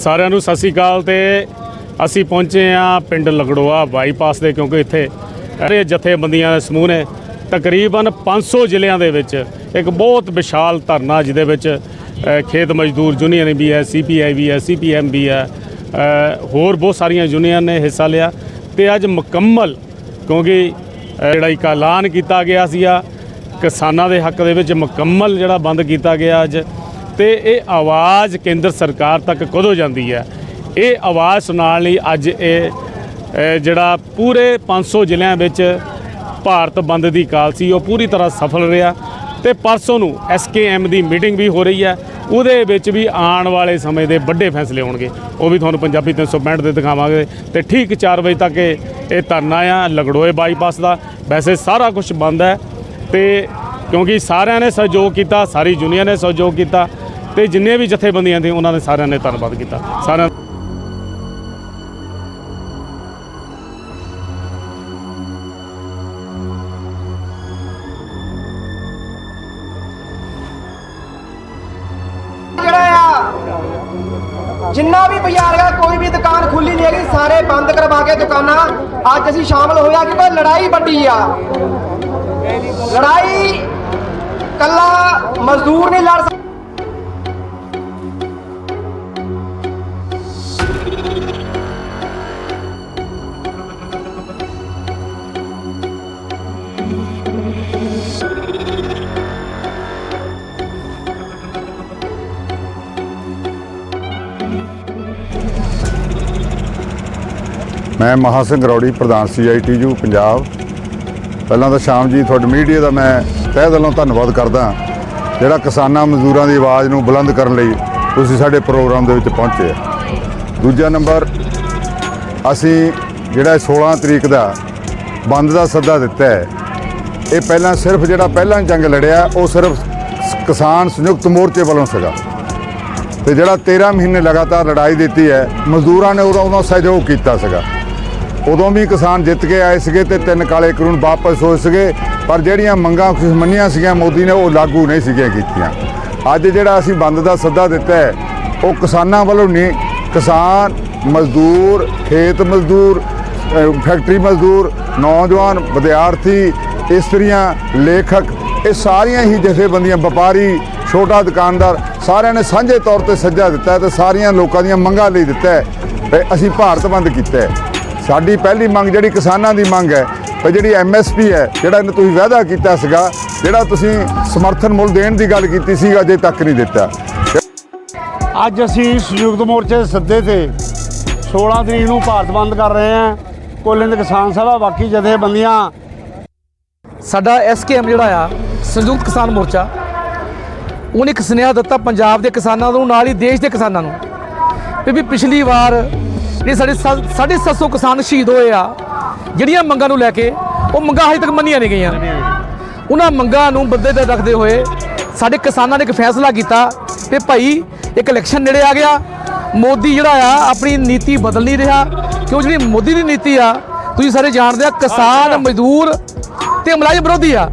ਸਾਰਿਆਂ ਨੂੰ ਸਤਿ ਸ੍ਰੀ ਅਕਾਲ ਤੇ ਅਸੀਂ ਪਹੁੰਚੇ ਆ ਪਿੰਡ ਲਗੜੋਆ ਬਾਈਪਾਸ ਦੇ, ਕਿਉਂਕਿ ਇੱਥੇ ਸਾਰੇ ਜਥੇਬੰਦੀਆਂ ਦੇ ਸਮੂਹ ਨੇ ਤਕਰੀਬਨ 500 ਜ਼ਿਲ੍ਹਿਆਂ ਦੇ ਵਿੱਚ ਇੱਕ ਬਹੁਤ ਵਿਸ਼ਾਲ ਧਰਨਾ ਜਿਹਦੇ ਵਿੱਚ ਖੇਤ ਮਜ਼ਦੂਰ ਯੂਨੀਅਨ ਵੀ ਹੈ ਸੀਪੀਆਈ ਵੀ ਹੈ ਸੀਪੀਐਮ ਵੀ ਹੈ ਹੋਰ ਬਹੁਤ ਸਾਰੀਆਂ ਯੂਨੀਅਨ ਨੇ ਹਿੱਸਾ ਲਿਆ ਤੇ ਅੱਜ ਮੁਕੰਮਲ, ਕਿਉਂਕਿ ਜਿਹੜਾ ਇੱਕ ਐਲਾਨ ਕੀਤਾ ਗਿਆ ਸੀਗਾ, ਕਿਸਾਨਾਂ ਦੇ ਹੱਕ ਦੇ ਵਿੱਚ ਮੁਕੰਮਲ ਜਿਹੜਾ ਬੰਦ ਕੀਤਾ ਗਿਆ ਅੱਜ। ਤੇ ਇਹ ਆਵਾਜ਼ ਕੇਂਦਰ ਸਰਕਾਰ ਤੱਕ ਕਦੋਂ ਜਾਂਦੀ ਹੈ? ਇਹ ਆਵਾਜ਼ ਸੁਣਾਉਣ ਲਈ ਅੱਜ ਇਹ ਜਿਹੜਾ ਪੂਰੇ 500 ਜ਼ਿਲ੍ਹਿਆਂ ਵਿੱਚ ਭਾਰਤ ਬੰਦ ਦੀ ਕਾਲ ਸੀ, ਉਹ ਪੂਰੀ ਤਰ੍ਹਾਂ ਸਫਲ ਰਿਹਾ ਤੇ ਪਰਸੋਂ ਨੂੰ ਐਸਕੇਐਮ ਦੀ ਮੀਟਿੰਗ ਵੀ ਹੋ ਰਹੀ ਹੈ। ਉਹਦੇ ਵਿੱਚ ਵੀ ਆਉਣ ਵਾਲੇ ਸਮੇਂ ਦੇ ਵੱਡੇ ਫੈਸਲੇ ਹੋਣਗੇ। ਉਹ ਵੀ ਤੁਹਾਨੂੰ ਪੰਜਾਬੀ 365 ਦੇ ਦਿਖਾਵਾਂਗੇ ਤੇ ਠੀਕ 4 ਵਜੇ ਤੱਕ ਇਹ ਧਰਨਾ ਆ, ਲਗੜੋਏ ਬਾਈਪਾਸ ਦਾ। ਵੈਸੇ ਸਾਰਾ ਕੁਝ ਬੰਦ ਹੈ ਤੇ ਕਿਉਂਕਿ ਸਾਰਿਆਂ ਨੇ ਸਹਿਯੋਗ ਕੀਤਾ, ਸਾਰੀ ਯੂਨੀਅਨ ਨੇ ਸਹਿਯੋਗ ਕੀਤਾ ਤੇ ਜਿੰਨੇ ਵੀ ਜਥੇਬੰਦੀਆਂ ਦੇ ਉਹਨਾਂ ਨੇ ਸਾਰਿਆਂ ਨੇ ਧੰਨਵਾਦ ਕੀਤਾ। ਸਾਰਿਆਂ ਜਿਹੜਾ ਆ ਜਿੰਨਾ ਵੀ ਬਾਜ਼ਾਰ ਹੈ, ਕੋਈ ਵੀ ਦੁਕਾਨ ਖੁੱਲੀ ਨਹੀਂ ਹੈਗੀ, ਸਾਰੇ ਬੰਦ ਕਰਵਾ ਕੇ ਦੁਕਾਨਾਂ। ਅੱਜ ਅਸੀਂ ਸ਼ਾਮਲ ਹੋਇਆ ਕਿਉਂਕਿ ਲੜਾਈ ਵੱਡੀ ਆ। ਲੜਾਈ ਕੱਲਾ ਮਜ਼ਦੂਰ ਨਹੀਂ ਲੜ ਸਕ- ਮੈਂ ਮਹਾ ਸਿੰਘ ਰੌੜੀ ਪ੍ਰਧਾਨ ਸੀਆਈਟੀਯੂ ਪੰਜਾਬ। ਪਹਿਲਾਂ ਤਾਂ ਸ਼ਾਮ ਜੀ ਤੁਹਾਡੇ ਮੀਡੀਆ ਦਾ ਮੈਂ ਤਹਿ ਦਿਲੋਂ ਧੰਨਵਾਦ ਕਰਦਾ ਜਿਹੜਾ ਕਿਸਾਨਾਂ ਮਜ਼ਦੂਰਾਂ ਦੀ ਆਵਾਜ਼ ਨੂੰ ਬੁਲੰਦ ਕਰਨ ਲਈ ਤੁਸੀਂ ਸਾਡੇ ਪ੍ਰੋਗਰਾਮ ਦੇ ਵਿੱਚ ਪਹੁੰਚੇ ਦੂਜਾ ਨੰਬਰ, ਅਸੀਂ ਜਿਹੜਾ ਇਹ 16 ਤਰੀਕ ਦਾ ਬੰਦ ਦਾ ਸੱਦਾ ਦਿੱਤਾ ਹੈ, ਇਹ ਪਹਿਲਾਂ ਸਿਰਫ ਜਿਹੜਾ ਪਹਿਲਾਂ ਜੰਗ ਲੜਿਆ, ਉਹ ਸਿਰਫ ਕਿਸਾਨ ਸੰਯੁਕਤ ਮੋਰਚੇ ਵੱਲੋਂ ਸੀਗਾ। ਤੇ ਜਿਹੜਾ 13 ਮਹੀਨੇ ਲਗਾਤਾਰ ਲੜਾਈ ਦਿੱਤੀ ਹੈ, ਮਜ਼ਦੂਰਾਂ ਨੇ ਉਹਦਾ ਉਦੋਂ ਸਹਿਯੋਗ ਕੀਤਾ ਸੀਗਾ। ਉਦੋਂ ਵੀ ਕਿਸਾਨ ਜਿੱਤ ਕੇ ਆਏ ਸੀਗੇ ਤੇ ਤਿੰਨ ਕਾਲੇ ਕਾਨੂੰਨ ਵਾਪਸ ਹੋਏ ਸੀਗੇ, ਪਰ ਜਿਹੜੀਆਂ ਮੰਗਾਂ ਕੁਝ ਮੰਨੀਆਂ ਸੀਗੀਆਂ ਮੋਦੀ ਨੇ, ਉਹ ਲਾਗੂ ਨਹੀਂ ਸੀਗੀਆਂ ਕੀਤੀਆਂ। ਅੱਜ ਜਿਹੜਾ ਅਸੀਂ ਬੰਦ ਦਾ ਸੱਦਾ ਦਿੱਤਾ ਹੈ, ਉਹ ਕਿਸਾਨਾਂ ਵੱਲੋਂ ਨਹੀਂ, ਕਿਸਾਨ ਮਜ਼ਦੂਰ, ਖੇਤ ਮਜ਼ਦੂਰ ਫੈਕਟਰੀ ਮਜ਼ਦੂਰ, ਨੌਜਵਾਨ ਵਿਦਿਆਰਥੀ, ਇਸਤਰੀਆਂ, ਲੇਖਕ, ਇਹ ਸਾਰੀਆਂ ਹੀ ਜਥੇਬੰਦੀਆਂ, ਵਪਾਰੀ, ਛੋਟਾ ਦੁਕਾਨਦਾਰ, ਸਾਰਿਆਂ ਨੇ ਸਾਂਝੇ ਤੌਰ ਤੇ ਸੱਜਾ ਦਿੱਤਾ ਹੈ ਤੇ ਸਾਰੀਆਂ ਲੋਕਾਂ ਦੀਆਂ ਮੰਗਾਂ ਲਈ ਦਿੱਤਾ ਅਸੀਂ ਭਾਰਤ ਬੰਦ ਕੀਤਾ ਹੈ। ਸਾਡੀ ਪਹਿਲੀ ਮੰਗ ਜਿਹੜੀ ਕਿਸਾਨਾਂ ਦੀ ਮੰਗ ਹੈ ਵੀ ਜਿਹੜੀ ਐਮਐਸਪੀ ਹੈ ਜਿਹੜਾ ਇਹਨੂੰ ਤੁਸੀਂ ਵਾਅਦਾ ਕੀਤਾ ਸੀਗਾ ਜਿਹੜਾ ਤੁਸੀਂ ਸਮਰਥਨ ਮੁੱਲ ਦੇਣ ਦੀ ਗੱਲ ਕੀਤੀ ਸੀ ਅਜੇ ਤੱਕ ਨਹੀਂ ਦਿੱਤਾ। ਅੱਜ ਅਸੀਂ ਸੰਯੁਕਤ ਮੋਰਚੇ ਦੇ ਸੱਦੇ ਤੇ 16 ਤਰੀਕ ਨੂੰ ਭਾਰਤ ਬੰਦ ਕਰ ਰਹੇ ਹਾਂ। ਕੋਲਿੰਦ ਕਿਸਾਨ ਸਭਾ ਬਾਕੀ ਜਥੇਬੰਦੀਆਂ। ਸਾਡਾ ਐਸਕੇਐਮ ਜਿਹੜਾ ਆ ਸੰਯੁਕਤ ਕਿਸਾਨ ਮੋਰਚਾ ਉਹਨੇ ਇੱਕ ਸੁਨੇਹਾ ਦਿੱਤਾ ਪੰਜਾਬ ਦੇ ਕਿਸਾਨਾਂ ਨੂੰ ਨਾਲ ਹੀ ਦੇਸ਼ ਦੇ ਕਿਸਾਨਾਂ ਨੂੰ ਵੀ ਪਿਛਲੀ ਵਾਰ ਜਿਹੜੇ ਸਾਡੇ ਸੱਤ- ਸਾਢੇ 700 ਕਿਸਾਨ ਸ਼ਹੀਦ ਹੋਏ ਆ। ਜਿਹੜੀਆਂ ਮੰਗਾਂ ਨੂੰ ਲੈ ਕੇ ਉਹ ਮੰਗਾਂ ਹਜੇ ਤੱਕ ਮੰਨੀਆਂ ਨਹੀਂ ਗਈਆਂ। ਉਹਨਾਂ ਮੰਗਾਂ ਨੂੰ ਬੱਦੇ ਤੇ ਰੱਖਦੇ ਹੋਏ ਸਾਡੇ ਕਿਸਾਨਾਂ ਨੇ ਇੱਕ ਫੈਸਲਾ ਕੀਤਾ ਕਿ ਭਾਈ ਇੱਕ ਇਲੈਕਸ਼ਨ ਨੇੜੇ ਆ ਗਿਆ। ਮੋਦੀ ਜਿਹੜਾ ਆ ਆਪਣੀ ਨੀਤੀ ਬਦਲ ਨਹੀਂ ਰਿਹਾ। ਕਿਉਂ ਜਿਹੜੀ ਮੋਦੀ ਦੀ ਨੀਤੀ ਆ ਤੁਸੀਂ ਸਾਰੇ ਜਾਣਦੇ ਆ ਕਿਸਾਨ ਮਜ਼ਦੂਰ ਤੇ ਮੁਲਾਜ਼ਮ ਵਿਰੋਧੀ ਆ।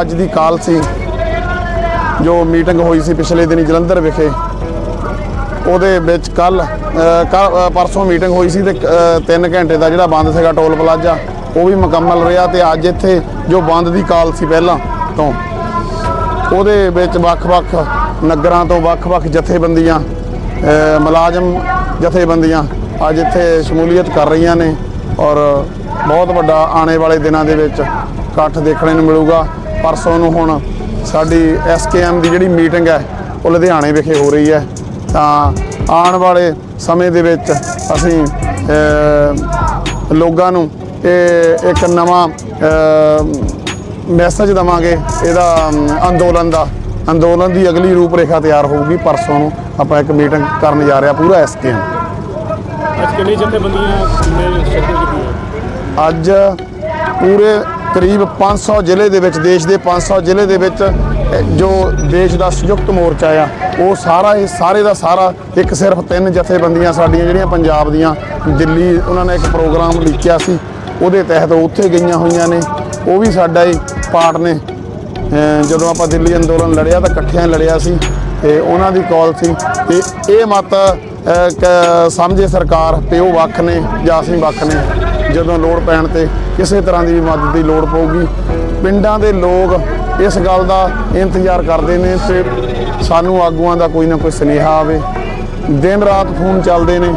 ਅੱਜ ਦੀ ਕਾਲ ਸੀ ਜੋ ਮੀਟਿੰਗ ਹੋਈ ਸੀ ਪਿਛਲੇ ਦਿਨੀ ਜਲੰਧਰ ਵਿਖੇ। ਉਹਦੇ ਵਿੱਚ ਕੱਲ ਪਰਸੋਂ ਮੀਟਿੰਗ ਹੋਈ ਸੀ ਤੇ 3 ਘੰਟੇ ਦਾ ਜਿਹੜਾ ਬੰਦ ਸੀਗਾ ਟੋਲ ਪਲਾਜ਼ਾ, ਉਹ ਵੀ ਮੁਕੰਮਲ ਰਿਹਾ ਤੇ ਅੱਜ ਇੱਥੇ ਜੋ ਬੰਦ ਦੀ ਕਾਲ ਸੀ ਪਹਿਲਾਂ ਤੋਂ, ਉਹਦੇ ਵਿੱਚ ਵੱਖ-ਵੱਖ ਨਗਰਾਂ ਤੋਂ ਵੱਖ-ਵੱਖ ਜਥੇਬੰਦੀਆਂ ਮੁਲਾਜ਼ਮ ਜਥੇਬੰਦੀਆਂ ਅੱਜ ਇੱਥੇ ਸ਼ਮੂਲੀਅਤ ਕਰ ਰਹੀਆਂ ਨੇ ਔਰ ਬਹੁਤ ਵੱਡਾ ਆਉਣੇ ਵਾਲੇ ਦਿਨਾਂ ਦੇ ਵਿੱਚ ਇਕੱਠ ਦੇਖਣ ਨੂੰ ਮਿਲੂਗਾ। ਪਰਸੋਂ ਨੂੰ ਹੁਣ ਸਾਡੀ ਐਸਕੇਐਮ ਦੀ ਜਿਹੜੀ ਮੀਟਿੰਗ ਹੈ, ਉਹ ਲੁਧਿਆਣੇ ਵਿਖੇ ਹੋ ਰਹੀ ਹੈ। ਤਾਂ ਆਉਣ ਵਾਲੇ ਸਮੇਂ ਦੇ ਵਿੱਚ ਅਸੀਂ ਲੋਕਾਂ ਨੂੰ ਇਹ ਇੱਕ ਨਵਾਂ ਮੈਸੇਜ ਦਵਾਂਗੇ ਇਹਦਾ ਅੰਦੋਲਨ ਦਾ। ਅੰਦੋਲਨ ਦੀ ਅਗਲੀ ਰੂਪਰੇਖਾ ਤਿਆਰ ਹੋਊਗੀ ਪਰਸੋਂ ਨੂੰ। ਆਪਾਂ ਇੱਕ ਮੀਟਿੰਗ ਕਰਨ ਜਾ ਰਹੇ ਪੂਰਾ ਐਸਕੇਐਮ ਅੱਜ ਕਿੰਨੀ ਜਥੇਬੰਦੀਆਂ ਅੱਜ ਪੂਰੇ ਕਰੀਬ 500 ਜ਼ਿਲ੍ਹੇ ਦੇ ਵਿੱਚ ਦੇਸ਼ ਦੇ 500 ਜ਼ਿਲ੍ਹੇ ਦੇ ਵਿੱਚ ਜੋ ਦੇਸ਼ ਦਾ ਸੰਯੁਕਤ ਮੋਰਚਾ ਆ, ਉਹ ਸਾਰਾ ਇਹ ਸਾਰੇ ਦਾ ਸਾਰਾ ਇੱਕ ਸਿਰਫ ਤਿੰਨ ਜਥੇਬੰਦੀਆਂ ਸਾਡੀਆਂ ਜਿਹੜੀਆਂ ਪੰਜਾਬ ਦੀਆਂ, ਦਿੱਲੀ ਉਹਨਾਂ ਨੇ ਇੱਕ ਪ੍ਰੋਗਰਾਮ ਲਿਖਿਆ ਸੀ, ਉਹਦੇ ਤਹਿਤ ਉੱਥੇ ਗਈਆਂ ਹੋਈਆਂ ਨੇ, ਉਹ ਵੀ ਸਾਡਾ ਹੀ ਪਾਰਟ ਨੇ। ਜਦੋਂ ਆਪਾਂ ਦਿੱਲੀ ਅੰਦੋਲਨ ਲੜਿਆ ਤਾਂ ਇਕੱਠਿਆਂ ਲੜਿਆ ਸੀ, ਤੇ ਉਹਨਾਂ ਦੀ ਕਾਲ ਸੀ, ਤੇ ਇਹ ਮਤ ਸਮਝੇ ਸਰਕਾਰ ਵੀ ਉਹ ਵੱਖ ਨੇ ਜਾਂ ਅਸੀਂ ਵੱਖ ਨੇ, ਜਦੋਂ ਲੋੜ ਪੈਣ ਤੇ ਕਿਸੇ ਤਰ੍ਹਾਂ ਦੀ ਵੀ ਮਦਦ ਦੀ ਲੋੜ ਪਊਗੀ। ਪਿੰਡਾਂ ਦੇ ਲੋਕ ਇਸ ਗੱਲ ਦਾ ਇੰਤਜ਼ਾਰ ਕਰਦੇ ਨੇ ਤੇ ਸਾਨੂੰ ਆਗੂਆਂ ਦਾ ਕੋਈ ਨਾ ਕੋਈ ਸੁਨੇਹਾ ਆਵੇ। ਦਿਨ ਰਾਤ ਫੋਨ ਚੱਲਦੇ ਨੇ,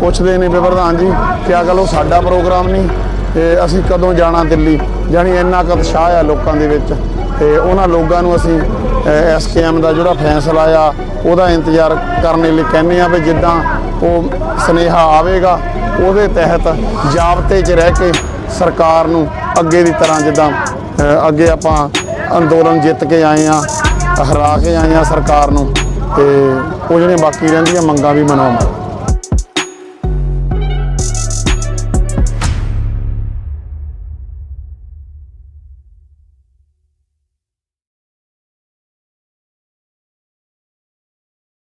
ਪੁੱਛਦੇ ਨੇ ਵੀ ਪ੍ਰਧਾਨ ਜੀ, ਕਿਆ ਗੱਲ ਉਹ ਸਾਡਾ ਪ੍ਰੋਗਰਾਮ ਨਹੀਂ? ਤੇ ਅਸੀਂ ਕਦੋਂ ਜਾਣਾ ਦਿੱਲੀ? ਜਾਣੀ ਇੰਨਾ ਕੁ ਉਤਸ਼ਾਹ ਆ ਲੋਕਾਂ ਦੇ ਵਿੱਚ। ਤੇ ਉਹਨਾਂ ਲੋਕਾਂ ਨੂੰ ਅਸੀਂ ਐਸਕੇਐਮ ਦਾ ਜਿਹੜਾ ਫੈਸਲਾ ਆ, ਉਹਦਾ ਇੰਤਜ਼ਾਰ ਕਰਨ ਲਈ ਕਹਿੰਦੇ ਆ ਵੀ ਜਿੱਦਾਂ ਉਹ ਸੁਨੇਹਾ ਆਵੇਗਾ, ਉਹਦੇ ਤਹਿਤ ਜਾਬਤੇ 'ਚ ਰਹਿ ਕੇ ਸਰਕਾਰ ਨੂੰ ਅੱਗੇ ਦੀ ਤਰ੍ਹਾਂ ਜਿੱਦਾਂ ਅੱਗੇ ਆਪਾਂ ਅੰਦੋਲਨ ਜਿੱਤ ਕੇ ਆਏ ਆ ਹਰਾ ਕੇ ਆਏ ਆ ਸਰਕਾਰ ਨੂੰ ਤੇ ਉਹ ਜਿਹੜੀਆਂ ਬਾਕੀ ਰਹਿੰਦੀਆਂ ਮੰਗਾਂ ਵੀ ਮਨਾਉਣ